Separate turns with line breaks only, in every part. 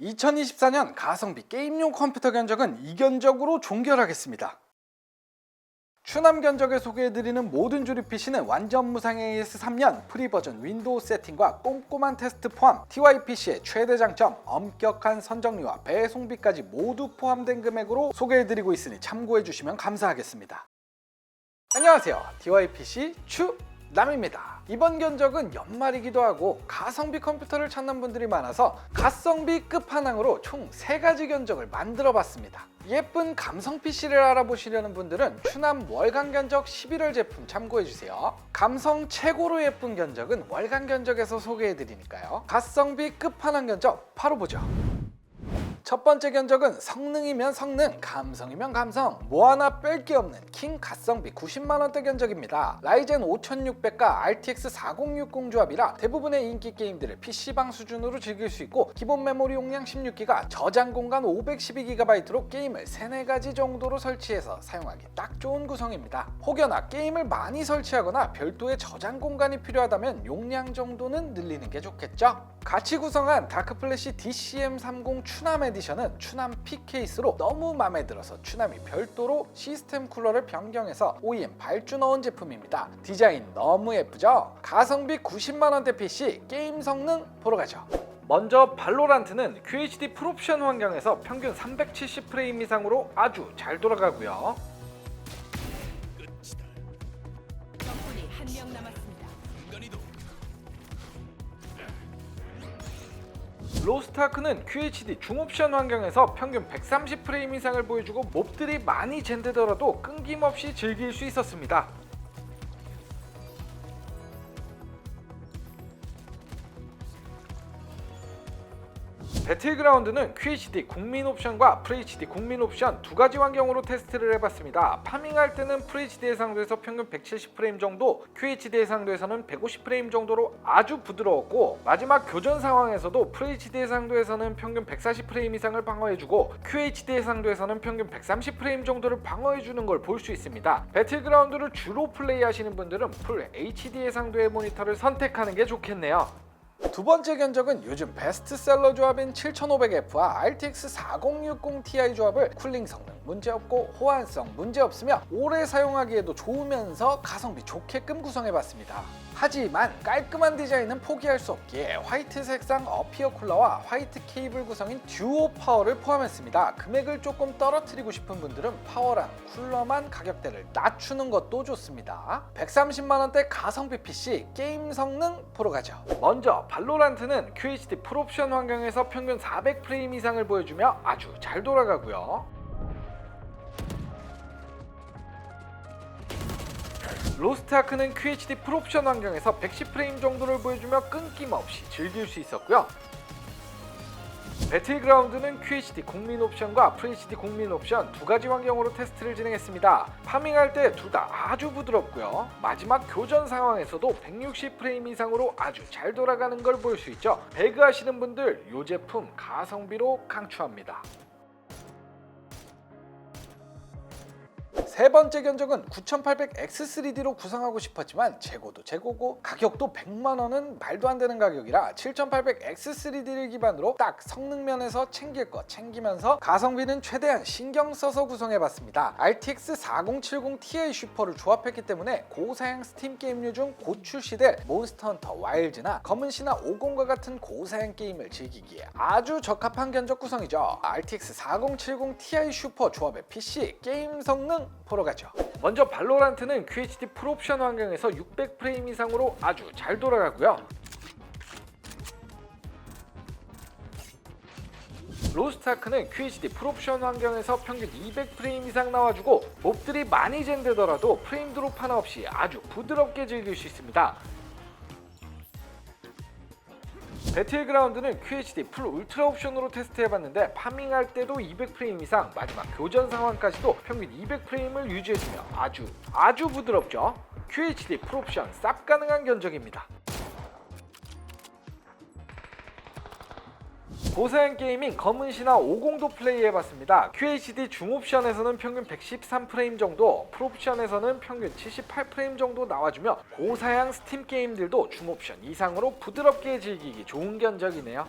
2024년 가성비 게임용 컴퓨터 견적은 이 견적으로 종결하겠습니다. 추남 견적에 소개해드리는 모든 조립 PC는 완전 무상 AS 3년 프리 버전 윈도우 세팅과 꼼꼼한 테스트 포함 TY PC의 최대 장점 엄격한 선정리와 배송비까지 모두 포함된 금액으로 소개해드리고 있으니 참고해주시면 감사하겠습니다. 안녕하세요. DY PC 추남입니다. 이번 견적은 연말이기도 하고 가성비 컴퓨터를 찾는 분들이 많아서 가성비 끝판왕으로 총 3가지 견적을 만들어 봤습니다. 예쁜 감성 PC를 알아보시려는 분들은 추남 월간 견적 11월 제품 참고해 주세요. 감성 최고로 예쁜 견적은 월간 견적에서 소개해 드리니까요. 가성비 끝판왕 견적 바로 보죠. 첫 번째 견적은 성능이면 성능, 감성이면 감성, 뭐 하나 뺄 게 없는 킹 가성비 90만원대 견적입니다. 라이젠 5600과 RTX 4060 조합이라 대부분의 인기 게임들을 PC방 수준으로 즐길 수 있고 기본 메모리 용량 16기가, 저장 공간 512GB로 게임을 3, 4가지 정도로 설치해서 사용하기 딱 좋은 구성입니다. 혹여나 게임을 많이 설치하거나 별도의 저장 공간이 필요하다면 용량 정도는 늘리는 게 좋겠죠? 같이 구성한 다크플래시 DCM30 추남 에디 션은 추남 P 케이스로 너무 마음에 들어서 추남이 별도로 시스템 쿨러를 변경해서 OEM 발주 넣은 제품입니다. 디자인 너무 예쁘죠? 가성비 90만원대 PC 게임 성능 보러 가죠. 먼저 발로란트는 QHD 풀옵션 환경에서 평균 370프레임 이상으로 아주 잘 돌아가고요. 로스트아크는 QHD 중옵션 환경에서 평균 130프레임 이상을 보여주고 몹들이 많이 젠되더라도 끊김없이 즐길 수 있었습니다. 배틀그라운드는 QHD 국민 옵션과 FHD 국민 옵션 두 가지 환경으로 테스트를 해봤습니다. 파밍할 때는 FHD 해상도에서 평균 170프레임 정도, QHD 해상도에서는 150프레임 정도로 아주 부드러웠고 마지막 교전 상황에서도 FHD 해상도에서는 평균 140프레임 이상을 방어해주고 QHD 해상도에서는 평균 130프레임 정도를 방어해주는 걸 볼 수 있습니다. 배틀그라운드를 주로 플레이하시는 분들은 풀 HD 해상도의 모니터를 선택하는 게 좋겠네요. 두 번째 견적은 요즘 베스트셀러 조합인 7500F와 RTX 4060 Ti 조합을 쿨링 성능 문제없고 호환성 문제없으며 오래 사용하기에도 좋으면서 가성비 좋게끔 구성해봤습니다. 하지만 깔끔한 디자인은 포기할 수 없기에 화이트 색상 어피어 쿨러와 화이트 케이블 구성인 듀오 파워를 포함했습니다. 금액을 조금 떨어뜨리고 싶은 분들은 파워랑 쿨러만 가격대를 낮추는 것도 좋습니다. 130만원대 가성비 PC 게임 성능 보러 가죠. 먼저 발로란트는 QHD 풀옵션 환경에서 평균 400프레임 이상을 보여주며 아주 잘 돌아가고요. 로스트 아크는 QHD 풀옵션 환경에서 110프레임 정도를 보여주며 끊김없이 즐길 수 있었고요. 배틀그라운드는 QHD 국민 옵션과 FHD 국민 옵션 두 가지 환경으로 테스트를 진행했습니다. 파밍할 때 둘 다 아주 부드럽고요. 마지막 교전 상황에서도 160프레임 이상으로 아주 잘 돌아가는 걸 볼 수 있죠. 배그 하시는 분들 이 제품 가성비로 강추합니다. 세 번째 견적은 9800X3D로 구성하고 싶었지만 재고도 재고고 가격도 100만 원은 말도 안 되는 가격이라 7800X3D를 기반으로 딱 성능 면에서 챙길 거 챙기면서 가성비는 최대한 신경 써서 구성해봤습니다. RTX 4070 Ti 슈퍼를 조합했기 때문에 고사양 스팀 게임류 중 곧 출시될 몬스터 헌터 와일즈나 검은 신화 50과 같은 고사양 게임을 즐기기에 아주 적합한 견적 구성이죠. RTX 4070 Ti 슈퍼 조합의 PC 게임 성능 보러 가죠. 먼저 발로란트는 QHD 풀옵션 환경에서 600프레임 이상으로 아주 잘 돌아가고요. 로스트아크는 QHD 풀옵션 환경에서 평균 200프레임 이상 나와주고 몹들이 많이 젠되더라도 프레임 드롭 하나 없이 아주 부드럽게 즐길 수 있습니다. 배틀그라운드는 QHD 풀 울트라 옵션으로 테스트해봤는데 파밍할 때도 200프레임 이상 마지막 교전 상황까지도 평균 200프레임을 유지해주며 아주 아주 부드럽죠? QHD 풀 옵션 쌉 가능한 견적입니다 고사양 게이밍 검은 신화 50도 플레이해봤습니다. QHD 중옵션에서는 평균 113프레임 정도, 풀옵션에서는 평균 78프레임 정도 나와주며 고사양 스팀 게임들도 중옵션 이상으로 부드럽게 즐기기 좋은 견적이네요.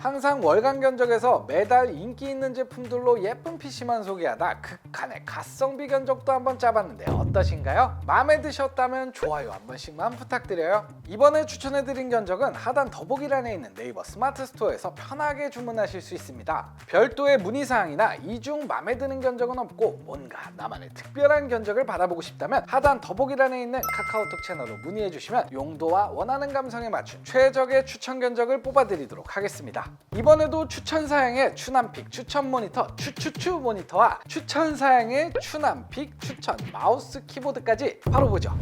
항상 월간 견적에서 매달 인기 있는 제품들로 예쁜 PC만 소개하다 극한의 가성비 견적도 한번 짜봤는데 어떠신가요? 마음에 드셨다면 좋아요 한 번씩만 부탁드려요. 이번에 추천해드린 견적은 하단 더보기란에 있는 네이버 스마트 스토어에서 편하게 주문하실 수 있습니다. 별도의 문의사항이나 이중 마음에 드는 견적은 없고 뭔가 나만의 특별한 견적을 받아보고 싶다면 하단 더보기란에 있는 카카오톡 채널로 문의해주시면 용도와 원하는 감성에 맞춘 최적의 추천 견적을 뽑아드리도록 하겠습니다. 이번에도 추천 사양의 추남픽 추천 모니터 추추추 모니터와 추천 사양의 추남픽 추천 마우스 키보드까지 바로 보죠.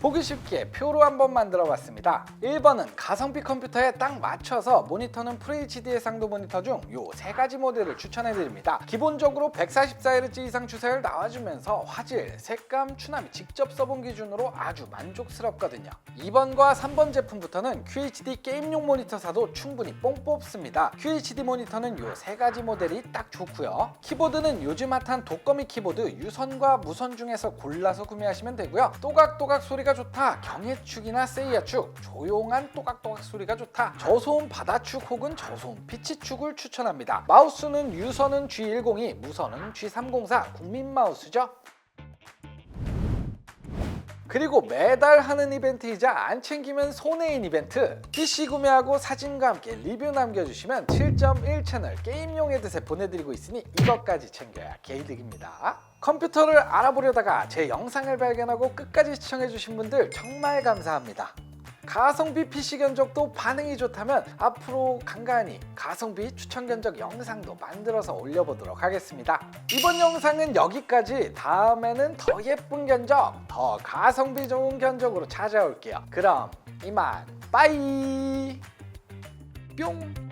보기 쉽게 표로 한번 만들어 봤습니다. 1번은 가성비 컴퓨터에 딱 맞춰서 모니터는 FHD 해상도 모니터 중 요 세 가지 모델을 추천해 드립니다. 기본적으로 144Hz 이상 추세를 나와주면서 화질, 색감, 추남이 직접 써본 기준으로 아주 만족스럽거든요. 2번과 3번 제품부터는 QHD 게임용 모니터 사도 충분히 뽕 뽑습니다. QHD 모니터는 요 세 가지 모델이 딱 좋고요. 키보드는 요즘 핫한 독거미 키보드 유선과 무선 중에서 골라서 구매하시면 되고요. 또각또각 소리가 좋다. 경해축이나 세이아축, 조용한 또각또각 소리가 좋다. 저소음 바다축 혹은 저소음 피치축을 추천합니다. 마우스는 유선은 G102, 무선은 G304 국민 마우스죠. 그리고 매달 하는 이벤트이자 안 챙기면 손해인 이벤트. PC 구매하고 사진과 함께 리뷰 남겨주시면 7.1 채널 게임용 헤드셋 보내드리고 있으니 이것까지 챙겨야 개이득입니다. 컴퓨터를 알아보려다가 제 영상을 발견하고 끝까지 시청해주신 분들 정말 감사합니다 가성비 PC 견적도 반응이 좋다면 앞으로 간간히 가성비 추천 견적 영상도 만들어서 올려보도록 하겠습니다. 이번 영상은 여기까지. 다음에는 더 예쁜 견적, 더 가성비 좋은 견적으로 찾아올게요. 그럼 이만 빠이 뿅.